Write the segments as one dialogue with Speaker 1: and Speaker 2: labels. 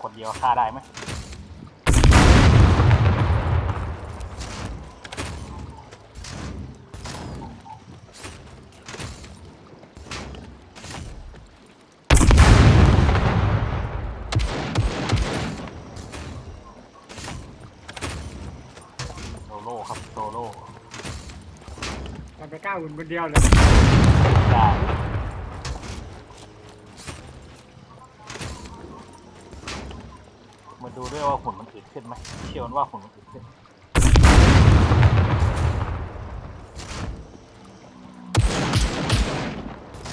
Speaker 1: ที่คนเดียวฆ่าได้ไหมโซโล่ครับโซโล่
Speaker 2: มันไปกล้าอุ่นคนเดียวเลย
Speaker 1: ได้ ดูด้วยว่าหุ่นมันอึดขึ้นไหมเชื่อมันว่าหุ่นมันอึดขึ้น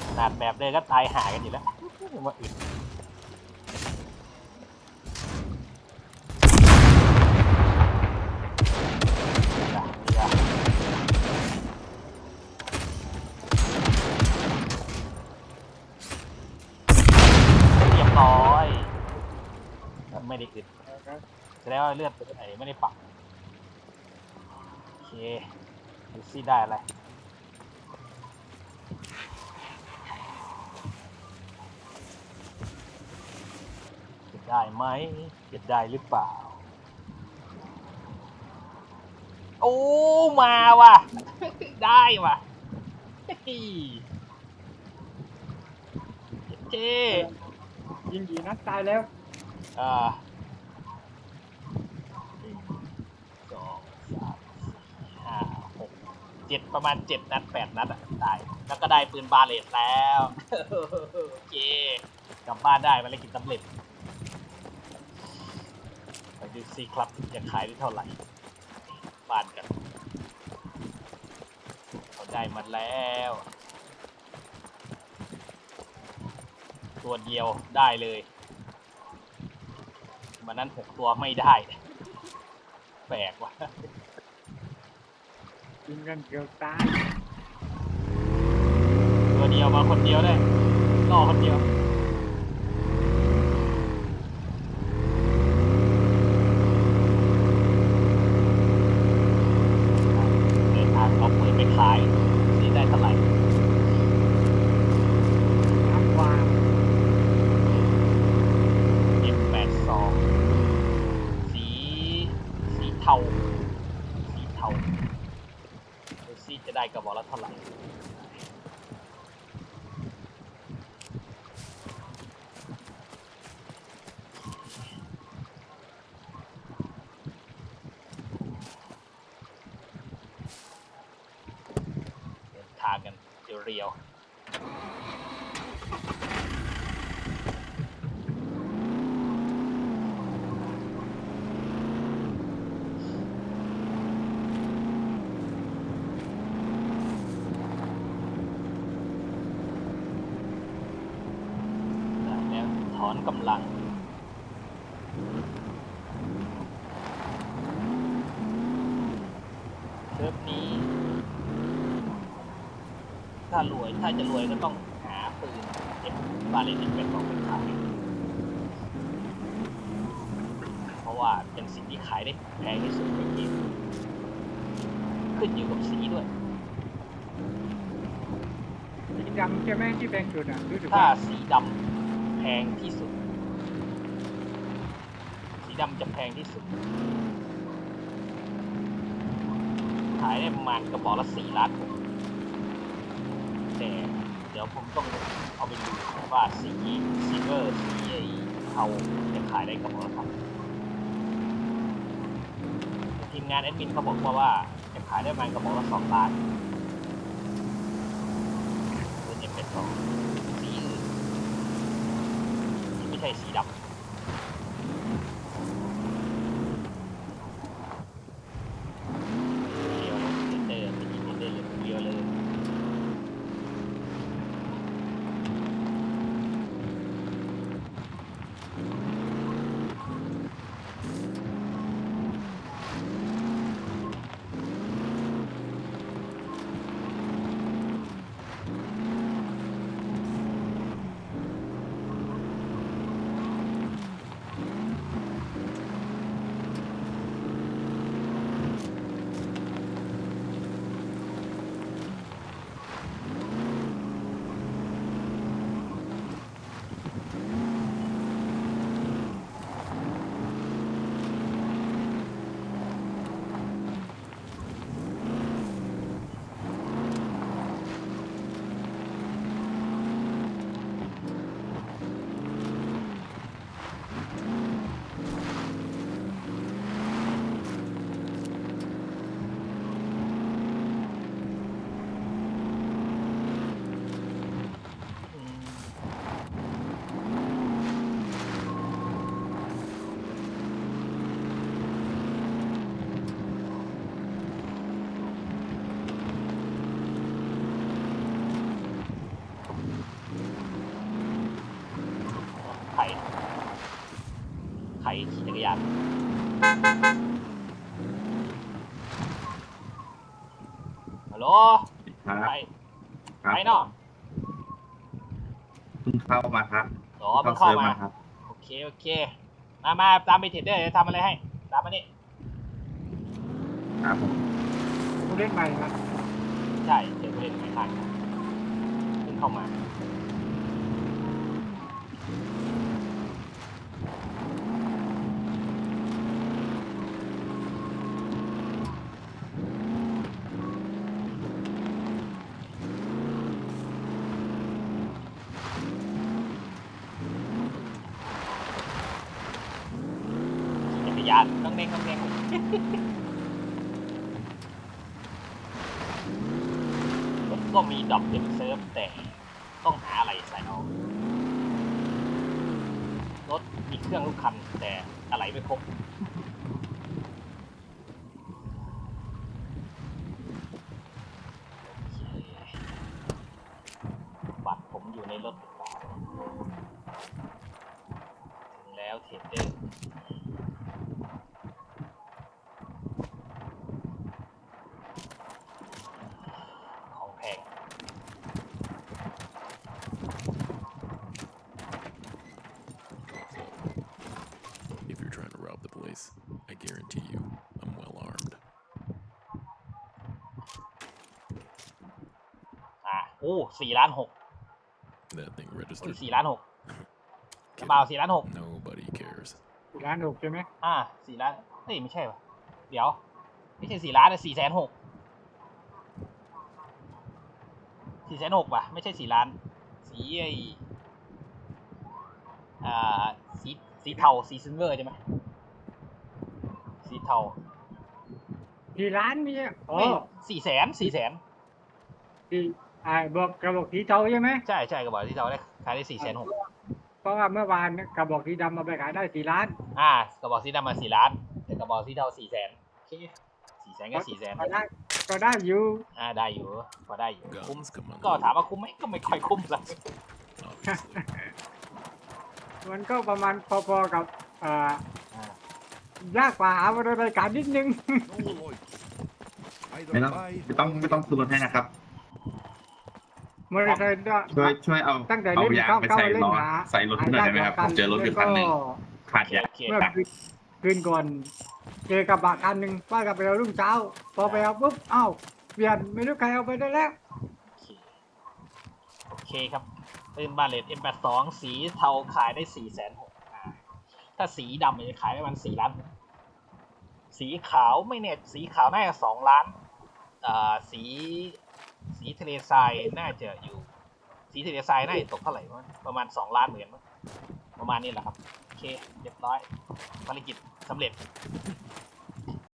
Speaker 1: ขนาดแบบเลยก็ตายหากันอยู่แล้วมาอึด ไม่ได้อึดแสดงว่าเลือดไอ้ไม่ได้ปักโอเคดูซี่ได้อะไรจะได้ไหมจะได้หรือเปล่า โอ้มาว่ะ ได้ว่ะเฮ้ยเจ๊
Speaker 2: ยิงกี่นัดตายแล้ว
Speaker 1: อ่าหนึ่งสองสามสี่ห้าหก เจ็ดประมาณเจ็ดนัดแปดนัดอะได้แล้วก็ได้ปืนบาเลตแล้วโอเคกลับบ้านได้มาเลยกินสำเร็จไปดูซิครับจะขายได้เท่าไหร่บ้านกันเขาได้มาแล้ว ตัวเดียวได้เลยมันนั้นหกตัวไม่ได้ แปลกว่ะ
Speaker 2: ยิงกันเกือบตาย
Speaker 1: ตัวเดียวมาคนเดียวได้ล่อคนเดียว เดินทางเอาปืนไปขายซื้อได้เท่าไหร่
Speaker 2: ทำวาง
Speaker 1: M82 สี สีเทา สีเทาดูซิจะได้กระบอกละเท่าไหร่ เดินทางกัน เรียวๆได้แล้วถอนกำลัง เซิร์ฟนี้ ถ้ารวยถ้าจะรวยก็ต้องหาปืนเก็บบาเลนเป็นของไปขายเพราะว่าเป็นสิ่งที่ขายได้แพงที่สุดในเกมขึ้นอยู่กับสีด้วย
Speaker 2: สีดำใช่ไหมที่แพงสุดอะรู้สึก
Speaker 1: ถ้า
Speaker 2: ว่า
Speaker 1: สีดำแพงที่สุด สีดำจะแพงที่สุด ขายได้ประมาณกระบอกละสี่ล้านหกแต่เดี๋ยวผมต้องเอาไปดูว่าสีซิเวอร์สีไอเทาจะขายได้กระบอกละเท่าทีมงานแอดมินเขาบอกมาว่าจะขายได้ประมาณกระบอกละสองล้านตัวนี้เป็นสองสีอื่นที่ไม่ใช่สีดำ เรียวแล้วเดินไปยิงเดินเลยเรียวเลย
Speaker 2: เร
Speaker 1: ขี่จักรยานฮัลโหล
Speaker 3: ครับ
Speaker 1: ไป
Speaker 3: ครับ
Speaker 1: ไปเนาะ
Speaker 3: เพิ่งเข้ามาครับ
Speaker 1: อ๋อเพิ่งเข้า
Speaker 3: ซิร์ฟ
Speaker 1: มา
Speaker 3: ครับ
Speaker 1: โอเค โอเค มามาตามไปเทรดเดอร์จะทำอะไรให้ ตามมานี่
Speaker 3: ครับผม
Speaker 2: ผู้เล่นใหม่ครับ
Speaker 1: ใช่เจอผู้เล่นไม่ทันเพิ่งเข้ามา ขี่จักรยานต้อง เมงต้องเด้งรถก็มีดอกเต็มเซิร์ฟแต่ต้องหาอะไรใส่เอารถมีเครื่องลูกคันแต่อะไรไม่ครบโอเคบัตรผมอยู่ในรถหรือเปล่าถึงแล้วเทรดเดอร์ของแพง
Speaker 4: If you're trying to rob the place, I guarantee you, I'm well armed.
Speaker 1: อะโอ้สี่ล้านหก
Speaker 4: That thing
Speaker 1: อุ้ย
Speaker 4: registered.
Speaker 1: สี่ล้านหกกระ
Speaker 4: Kidding.
Speaker 1: เป๋าสี่ล้านหก
Speaker 4: Nobody cares.
Speaker 2: สี่ล้านหกใช่ไหม
Speaker 1: อ่าสี่ล้านเฮ้ยไม่ใช่ปะเดี๋ยว ไม่ใช่สี่ล้านนะสี่แสนหกสี่แสนหกป่ะ ไม่ใช่สี่ล้าน สีไออ่าสีสีเทาสีซิลเวอร์ใช่ไหมสีเทา
Speaker 2: สี่ล้านมีอะอ๋อ
Speaker 1: ไม่สี่แสนสี่แสน
Speaker 2: สี่ อ่าบอกกระบอกสีเทาใช่ไหม
Speaker 1: ใช่ใช่กระบอกที่เทาได้ขายได้สี่แสนหก
Speaker 2: เพราะว่าเมื่อวานกระบอกสีดำมาไปขายได้สี่ล้าน
Speaker 1: อ่ากระบอกสีดำมาสี่ล้านแต่กระบอกสีเทาสี่แสนโอเคสี่แสนก็สี่แสน
Speaker 2: ก็ได้ก็ได้อยู่
Speaker 1: อ่าได้อยู่พอได้อยู่คุ้ม
Speaker 4: Guns come on.
Speaker 1: ก็ถามว่าคุ้มไหมก็ไม่ค่อยคุ้มสัก
Speaker 4: Obviously.
Speaker 2: มันก็ประมาณพอๆกับอ่า
Speaker 1: อ่า
Speaker 2: ยากกว่าหาบริการนิดนึง
Speaker 3: ไม่ต้องไม่ต้องไม่ต้องซื้อรถให้นะครับ
Speaker 2: มอเตอร์ไซค์
Speaker 3: ช่วยช่วยเอา
Speaker 2: ตั้งแต่
Speaker 3: เอา
Speaker 2: เล่น
Speaker 3: ยาง
Speaker 2: เข้า
Speaker 3: ไป
Speaker 2: เข้า
Speaker 3: ใส่
Speaker 2: เล่น
Speaker 3: ล้อ
Speaker 2: หา
Speaker 3: ใส่รถให้หน่อยได้ไหมครับผมเจอรถอยู่คันหนึ่งขาด
Speaker 1: โอเค
Speaker 3: ยาง
Speaker 1: โอเค
Speaker 2: เมื่อคืนคืนก่อนเจอกระบะคันหนึ่งว่ากับไปเอารุ่งเช้า พอไปเอาปุ๊บเอ้าเปลี่ยนไม่รู้ใครเอาไปได้แล้ว
Speaker 1: โอเคโอเคครับปืนบาเลต M82 สีเทาขายได้สี่แสนหกถ้าสีดำมันจะขายได้ประมันสี่ล้านสีขาวไม่เนี่ยสีขาวน่าจะสองล้านอ่าสี สีทะเลทรายน่าจะอยู่ สีทะเลทรายน่าจะตกเท่าไหร่วะประมาณสองล้านเหมือนกันมั้งประมาณนี้แหละครับ โอเคเรียบร้อยภารกิจสำเร็จ